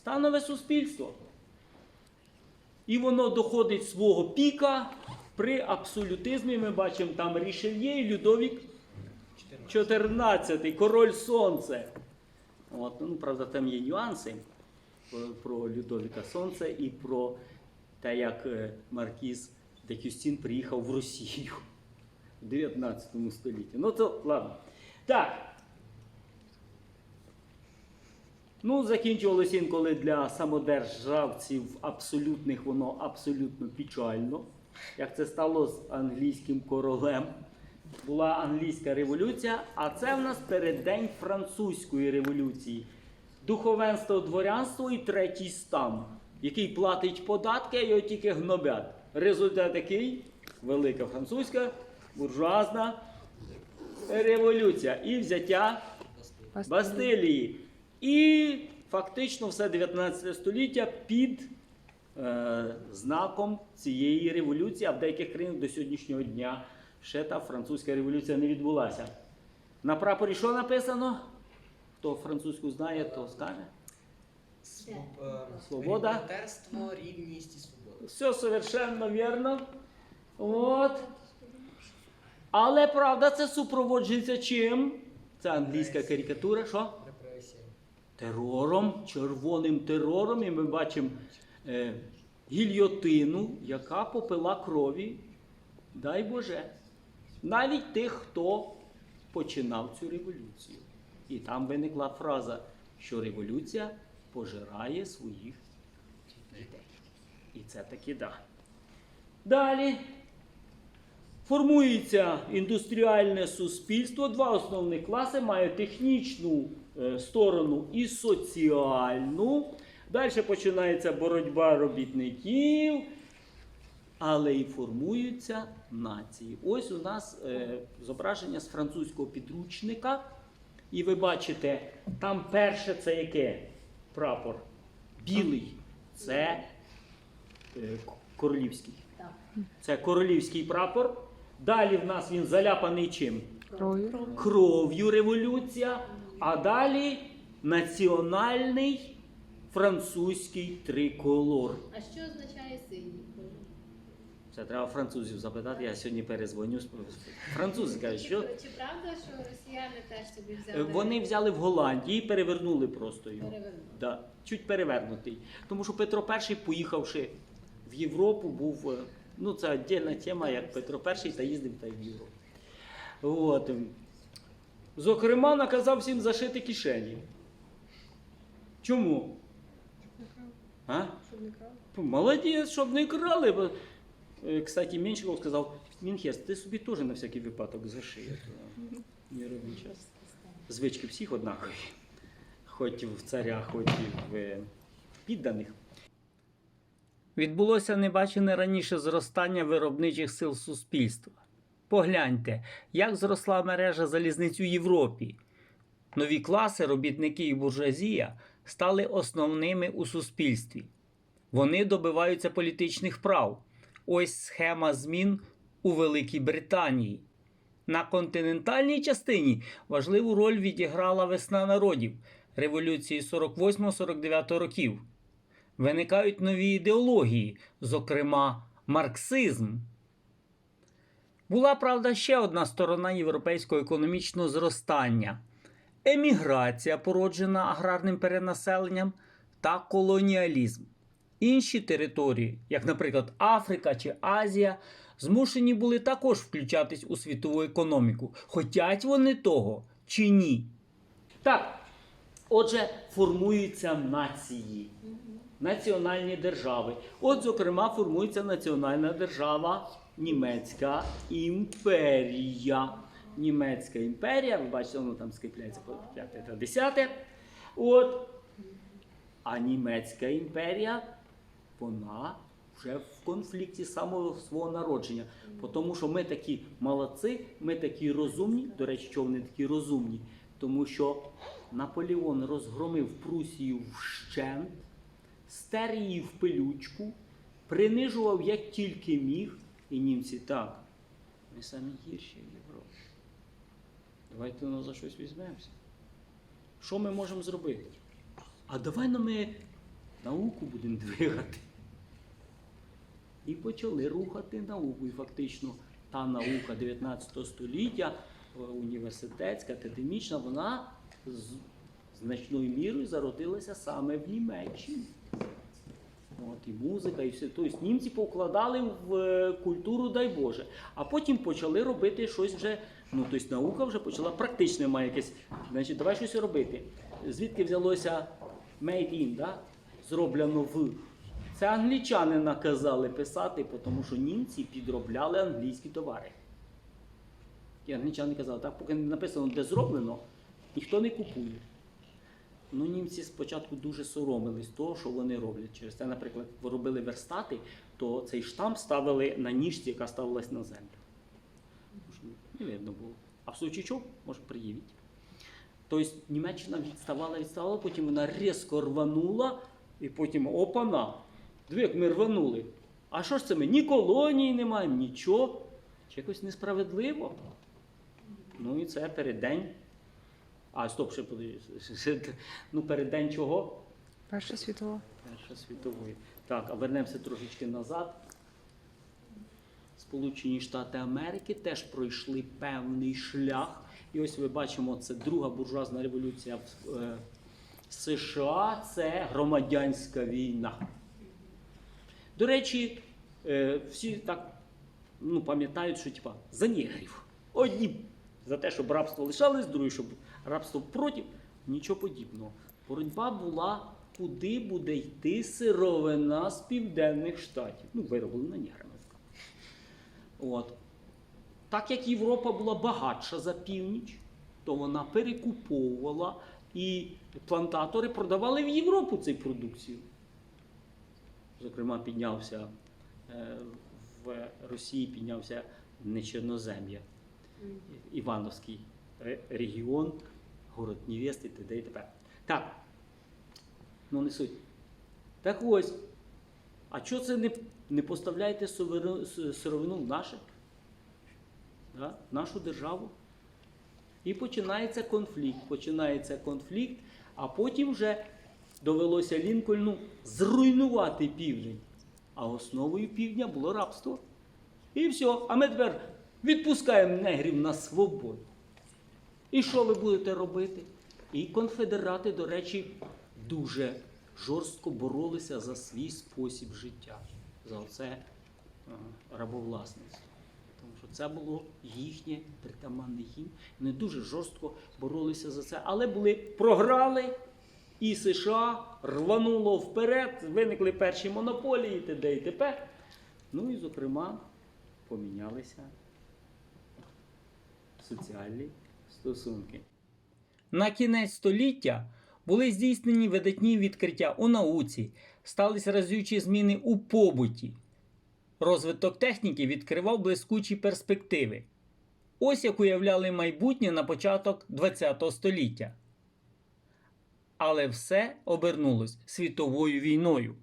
станове суспільство. І воно доходить свого піка при абсолютизмі. Ми бачимо там Рішельє і Людовік 14, король сонце. От, ну, правда, там є нюанси про, Людовіка Сонце і про те, як е, Маркіз де Кюстін приїхав в Росію в 19 столітті. Ну, то ладно. Так. Ну, закінчувалося інколи для самодержавців абсолютних, воно абсолютно печально. Як це стало з англійським королем. Була англійська революція, а це в нас переддень французької революції. Духовенство, дворянство і третій стан, який платить податки, а його тільки гнобять. Результат який? Велика французька буржуазна революція і взяття Бастилії. І фактично все 19 століття під е, знаком цієї революції, а в деяких країнах до сьогоднішнього дня ще та французька революція не відбулася. На прапорі що написано? Хто французьку знає, то скаже. Е, Свобода. Братерство, рівність і свобода. Все совершенно вірно. От. Але правда, це супроводжується чим? Це англійська карикатура. Що? Терором, червоним терором, і ми бачимо е, гільйотину, яка попила крові, дай Боже, навіть тих, хто починав цю революцію. І там виникла фраза, що революція пожирає своїх дітей. І це таки да. Далі. Формується індустріальне суспільство. Два основні класи мають технічну сторону і соціальну. Далі починається боротьба робітників, але і формуються нації. Ось у нас е, зображення з французького підручника. І ви бачите, там перше це яке? Прапор. Білий. Це е, королівський. Це королівський прапор. Далі в нас він заляпаний чим? Кров'ю. Кров'ю революція. А далі національний французький триколор. А що означає синій колір? Це треба французів запитати. Я сьогодні перезвоню. Французи кажуть, що Чи, правда, що росіяни теж собі Е, взяли? вони взяли в Голландії перевернули просто його. Перевернули. Да, чуть перевернутий. Тому що Петро І, поїхавши в Європу, був. е, Ну, це віддільна тема, як Петро І та їздив та й в Європу. От. Ем. Зокрема, наказав всім зашити кишені. Чому? А? Молодець, щоб не крали. Е, Кстати, Меншиков сказав, Мінхес, ти собі теж на всякий випадок зашиє. Не роби час. Звички всіх однакові. Хоч в царя, хоч і в е, підданих. Відбулося небачене раніше зростання виробничих сил суспільства. Погляньте, як зросла мережа залізниць у Європі. Нові класи, робітники і буржуазія стали основними у суспільстві. Вони добиваються політичних прав. Ось схема змін у Великій Британії. На континентальній частині важливу роль відіграла весна народів революції 48-49 років. Виникають нові ідеології, зокрема марксизм. Була, правда, ще одна сторона європейського економічного зростання еміграція, породжена аграрним перенаселенням, та колоніалізм. Інші території, як, наприклад, Африка чи Азія, змушені були також включатись у світову економіку. Хотять вони того чи ні? Так, отже, формуються нації, національні держави. От, зокрема, формується національна держава Німецька імперія. Німецька імперія, ви бачите, воно там скріпляється по 5 та 10. От. А німецька імперія, вона вже в конфлікті самого свого народження. Тому що ми такі молодці, ми такі розумні. До речі, що вони такі розумні? Тому що Наполеон розгромив Прусію вщент, стер її в пилючку, принижував як тільки міг, і німці так. Ми самі гірші в Європі. Давайте ну, за щось візьмемося. Що ми можемо зробити? А давай ну, ми науку будемо двигати. І почали рухати науку. І фактично та наука 19 століття, е, університетська, академічна, вона з значною мірою зародилася саме в Німеччині. От, і музика, і все. Тобто німці покладали в е, культуру, дай Боже. А потім почали робити щось вже. Ну, тобто наука вже почала практичне має якесь. Значить, давай щось робити. Звідки взялося made in, да? зроблено в. Це англічани наказали писати, тому що німці підробляли англійські товари. І англічани казали, так, поки не написано, де зроблено, ніхто не купує. Ну, німці спочатку дуже соромились того, що вони роблять. Через це, наприклад, робили верстати, то цей штамп ставили на ніжці, яка ставилась на землю. Не видно було. А в чого, може, приївіть. Тобто Німеччина відставала, відставала, потім вона різко рванула, і потім опана. Диви, як ми рванули. А що ж це ми? Ні колонії не маємо, нічого. Чи якось несправедливо. Ну і це переддень. А, стоп, ще подивіться. Ну, переддень чого? Перша світова. Перша світової. Так, а вернемося трошечки назад. Сполучені Штати Америки теж пройшли певний шлях. І ось ви бачимо, це друга буржуазна революція в е, США, це громадянська війна. До речі, е, всі так ну, пам'ятають, що типа, за негрів. Одні за те, щоб рабство лишалось, другі, щоб рабство проти. Нічого подібного. Боротьба була, куди буде йти сировина з південних штатів. Ну, вироблена неграми. От. Так як Європа була багатша за північ, то вона перекуповувала і плантатори продавали в Європу цю продукцію. Зокрема, піднявся е, в Росії піднявся не Чорнозем'я, Івановський регіон, город Невести, т.д. і т.п. Так, ну не суть. Так ось, а чого це не, не поставляєте сировину в наше? Да? Нашу державу? І починається конфлікт. Починається конфлікт, а потім вже довелося Лінкольну зруйнувати південь. А основою півдня було рабство. І все. А ми тепер відпускаємо негрів на свободу. І що ви будете робити? І конфедерати, до речі, дуже жорстко боролися за свій спосіб життя, за оце е, рабовласництво. Тому що це було їхнє притаманне їм. Вони дуже жорстко боролися за це, але були програли, і США рвануло вперед, виникли перші монополії, т.д. і т.п. Ну і, зокрема, помінялися соціальні стосунки. На кінець століття були здійснені видатні відкриття у науці, сталися разючі зміни у побуті. Розвиток техніки відкривав блискучі перспективи. Ось як уявляли майбутнє на початок ХХ століття. Але все обернулось світовою війною.